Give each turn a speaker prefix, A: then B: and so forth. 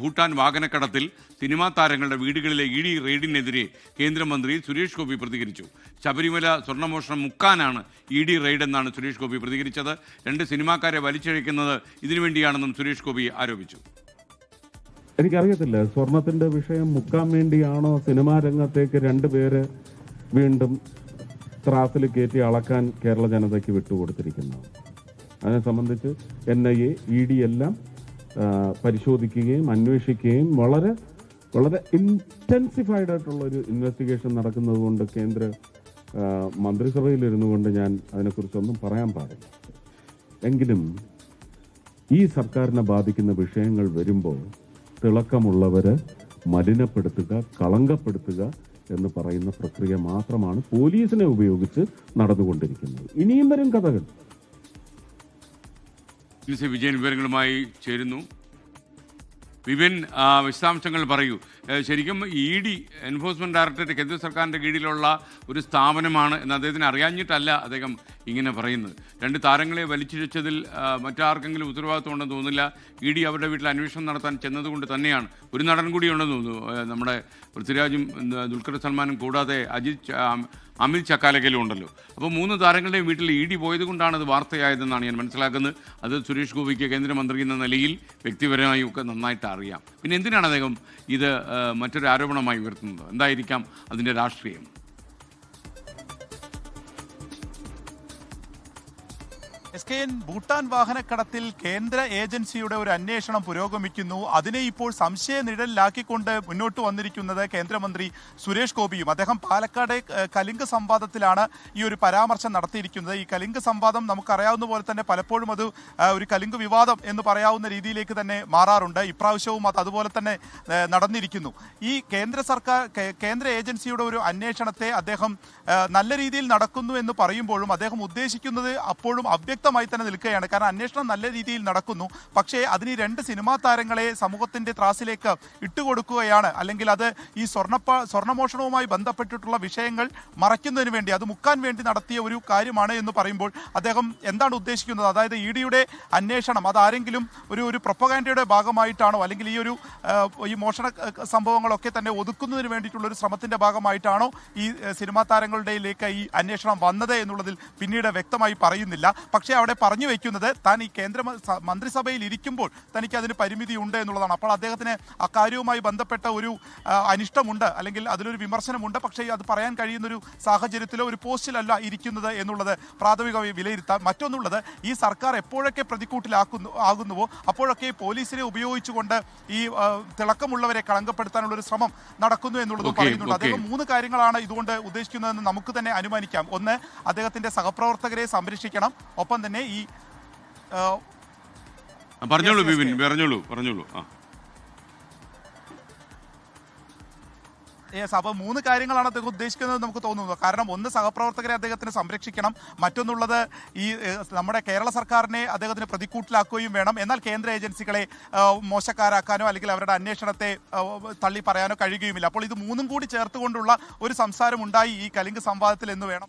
A: Bhutan വാഹനക്കടത്തിൽ cinema താരങ്ങളുടെ വീടുകളിലെ E D റെയ്ഡിനെതിരെ കേന്ദ്രമന്ത്രി സുരേഷ് ഗോപി പ്രതികരിച്ചു. ശബരിമല സ്വർണമോഷണം മുക്കാനാണ് ഇ ഡി റെയ്ഡ് എന്നാണ് സുരേഷ് ഗോപി പ്രതികരിച്ചത്. രണ്ട് സിനിമാക്കാരെ വലിച്ചഴിക്കുന്നത് ഇതിനുവേണ്ടിയാണെന്നും സുരേഷ് ഗോപി ആരോപിച്ചു.
B: എനിക്കറിയത്തില്ല സ്വർണത്തിന്റെ വിഷയം മുക്കാൻ വേണ്ടിയാണോ സിനിമാ രംഗത്തേക്ക് രണ്ടുപേര് വീണ്ടും ത്രാസിൽ കയറ്റി അളക്കാൻ കേരള ജനതയ്ക്ക് വിട്ടുകൊടുത്തിരിക്കുന്നത്. അതിനെ സംബന്ധിച്ച് N I A E D എല്ലാം പരിശോധിക്കുകയും അന്വേഷിക്കുകയും വളരെ വളരെ ഇന്റൻസിഫൈഡ് ആയിട്ടുള്ള ഒരു ഇൻവെസ്റ്റിഗേഷൻ നടക്കുന്നത് കൊണ്ട് കേന്ദ്ര മന്ത്രിസഭയിലിരുന്നു കൊണ്ട് ഞാൻ അതിനെക്കുറിച്ചൊന്നും പറയാൻ പാടില്ല. എങ്കിലും ഈ സർക്കാരിനെ ബാധിക്കുന്ന വിഷയങ്ങൾ വരുമ്പോൾ തിളക്കമുള്ളവരെ മലിനപ്പെടുത്തുക കളങ്കപ്പെടുത്തുക എന്ന് പറയുന്ന പ്രക്രിയ മാത്രമാണ് പോലീസിനെ ഉപയോഗിച്ച് നടന്നുകൊണ്ടിരിക്കുന്നത്. ഇനിയും വരും കഥകൾ.
A: സി വിജയൻ വിവരങ്ങളുമായി ചേരുന്നു. വിപിൻ വിശദാംശങ്ങൾ പറയൂ. ശരിക്കും ഇ ഡി എൻഫോഴ്സ്മെന്റ് ഡയറക്ടറേറ്റ് കേന്ദ്ര സർക്കാരിന്റെ കീഴിലുള്ള ഒരു സ്ഥാപനമാണ് എന്ന് അദ്ദേഹത്തിന് അറിയാഞ്ഞിട്ടല്ല അദ്ദേഹം ഇങ്ങനെ പറയുന്നത്. രണ്ട് താരങ്ങളെ വലിച്ചിഴച്ചതിൽ മറ്റാർക്കെങ്കിലും ഉത്തരവാദിത്വം ഉണ്ടെന്ന് തോന്നുന്നില്ല. ഇ ഡി അവരുടെ വീട്ടിൽ അന്വേഷണം നടത്താൻ ചെന്നതുകൊണ്ട് തന്നെയാണ്. ഒരു നടൻ കൂടി ഉണ്ടെന്ന് തോന്നുന്നു നമ്മുടെ പൃഥ്വിരാജും ദുൽഖർ സൽമാനും കൂടാതെ അജിത് അമിത് ചക്കാലക്കലും ഉണ്ടല്ലോ. അപ്പോൾ മൂന്ന് താരങ്ങളുടെയും വീട്ടിൽ ഇ ഡി പോയത് കൊണ്ടാണ് അത് വാർത്തയായതെന്നാണ് ഞാൻ മനസ്സിലാക്കുന്നത്. അത് സുരേഷ് ഗോപിക്ക് കേന്ദ്രമന്ത്രി എന്ന നിലയിൽ വ്യക്തിപരമായി ഒക്കെ നന്നായിട്ട് അറിയാം. പിന്നെ എന്തിനാണ് അദ്ദേഹം ഇത് മറ്റൊരു ആരോപണമായി ഉയർത്തുന്നത്? എന്തായിരിക്കാം അതിന്റെ രാഷ്ട്രീയം?
C: എസ് കെ എൻ ഭൂട്ടാൻ വാഹനക്കടത്തിൽ കേന്ദ്ര ഏജൻസിയുടെ ഒരു അന്വേഷണം പുരോഗമിക്കുന്നു. അതിനെ ഇപ്പോൾ സംശയ നിഴലിലാക്കിക്കൊണ്ട് മുന്നോട്ട് വന്നിരിക്കുന്നത് കേന്ദ്രമന്ത്രി സുരേഷ് ഗോപിയും. അദ്ദേഹം പാലക്കാട് കലിംഗ് സംവാദത്തിലാണ് ഈ ഒരു പരാമർശം നടത്തിയിരിക്കുന്നത്. ഈ കലിംഗ സംവാദം നമുക്കറിയാവുന്ന പോലെ തന്നെ പലപ്പോഴും അത് ഒരു കലിംഗ വിവാദം എന്ന് പറയാവുന്ന രീതിയിലേക്ക് തന്നെ മാറാറുണ്ട്. ഇപ്രാവശ്യവും അത് അതുപോലെ തന്നെ നടന്നിരിക്കുന്നു. ഈ കേന്ദ്ര സർക്കാർ കേന്ദ്ര ഏജൻസിയുടെ ഒരു അന്വേഷണത്തെ അദ്ദേഹം നല്ല രീതിയിൽ നടക്കുന്നു എന്ന് പറയുമ്പോഴും അദ്ദേഹം ഉദ്ദേശിക്കുന്നത് അപ്പോഴും അവ്യക്തമായി തന്നെ നിൽക്കുകയാണ്. കാരണം അന്വേഷണം നല്ല രീതിയിൽ നടക്കുന്നു. പക്ഷേ അതിന് രണ്ട് സിനിമാ താരങ്ങളെ സമൂഹത്തിന്റെ ത്രാസിലേക്ക് ഇട്ടുകൊടുക്കുകയാണ്. അല്ലെങ്കിൽ അത് ഈ സ്വർണപ്പ സ്വർണമോഷണവുമായി ബന്ധപ്പെട്ടിട്ടുള്ള വിഷയങ്ങൾ മറയ്ക്കുന്നതിന് വേണ്ടി അത് മുക്കാൻ വേണ്ടി നടത്തിയ ഒരു കാര്യമാണ് എന്ന് പറയുമ്പോൾ അദ്ദേഹം എന്താണ് ഉദ്ദേശിക്കുന്നത്? അതായത് ഇ ഡിയുടെ അന്വേഷണം അതാരെങ്കിലും ഒരു ഒരു പ്രൊപ്പഗാൻഡയുടെ ഭാഗമായിട്ടാണോ അല്ലെങ്കിൽ ഈ ഒരു ഈ മോഷണ സംഭവങ്ങളൊക്കെ തന്നെ ഒതുക്കുന്നതിന് വേണ്ടിയിട്ടുള്ള ഒരു ശ്രമത്തിന്റെ ഭാഗമായിട്ടാണോ ഈ സിനിമാ താരങ്ങളുടെയിലേക്ക് ഈ അന്വേഷണം വന്നത് എന്നുള്ളതിൽ പിന്നീട് വ്യക്തമായി പറയുന്നില്ല. പക്ഷേ അവിടെ പറഞ്ഞു വെക്കുന്നത് താൻ ഈ കേന്ദ്ര മന്ത്രിസഭയിൽ ഇരിക്കുമ്പോൾ തനിക്ക് അതിന് പരിമിതി ഉണ്ട് എന്നുള്ളതാണ്. അപ്പോൾ അദ്ദേഹത്തിന് അക്കാര്യവുമായി ബന്ധപ്പെട്ട ഒരു അനിഷ്ടമുണ്ട് അല്ലെങ്കിൽ അതിലൊരു വിമർശനമുണ്ട്. പക്ഷേ അത് പറയാൻ കഴിയുന്ന ഒരു സാഹചര്യത്തിലോ ഒരു പോസ്റ്റിലല്ല ഇരിക്കുന്നത് എന്നുള്ളത് പ്രാഥമികമായി വിലയിരുത്താം. മറ്റൊന്നുള്ളത് ഈ സർക്കാർ എപ്പോഴൊക്കെ പ്രതിക്കൂട്ടിലാക്കുന്നു ആകുന്നുവോ അപ്പോഴൊക്കെ പോലീസിനെ ഉപയോഗിച്ചുകൊണ്ട് ഈ തിളക്കമുള്ളവരെ കളങ്കപ്പെടുത്താനുള്ള ഒരു ശ്രമം നടക്കുന്നു എന്നുള്ളതും പറയുന്നുണ്ട്. അദ്ദേഹം മൂന്ന് കാര്യങ്ങളാണ് ഇതുകൊണ്ട് ഉദ്ദേശിക്കുന്നതെന്ന് നമുക്ക് തന്നെ അനുമാനിക്കാം. ഒന്ന് അദ്ദേഹത്തിന്റെ സഹപ്രവർത്തകരെ സംരക്ഷിക്കണം. ഒപ്പം തന്നെ ഈ
A: പറഞ്ഞോളൂ
C: yes.
A: പറഞ്ഞോളൂ പറഞ്ഞോളൂ ആ.
C: യെസ് അപ്പോൾ മൂന്ന് കാര്യങ്ങളാണ് അദ്ദേഹം ഉദ്ദേശിക്കുന്നത് നമുക്ക് തോന്നുന്നത് കാരണം ഒന്ന് സഹപ്രവർത്തകരെ അദ്ദേഹത്തിന് സംരക്ഷിക്കണം മറ്റൊന്നുള്ളത് ഈ നമ്മുടെ കേരള സർക്കാരിനെ അദ്ദേഹത്തിന് പ്രതിക്കൂട്ടിലാക്കുകയും വേണം. എന്നാൽ കേന്ദ്ര ഏജൻസികളെ മോശക്കാരാക്കാനോ അല്ലെങ്കിൽ അവരുടെ അന്വേഷണത്തെ തള്ളി പറയാനോ കഴിയുകയുമില്ല. അപ്പോൾ ഇത് മൂന്നും കൂടി ചേർത്തുകൊണ്ടുള്ള ഒരു സംസാരം ഉണ്ടായി ഈ കലിംഗ് സംവാദത്തിൽ എന്ന് വേണം.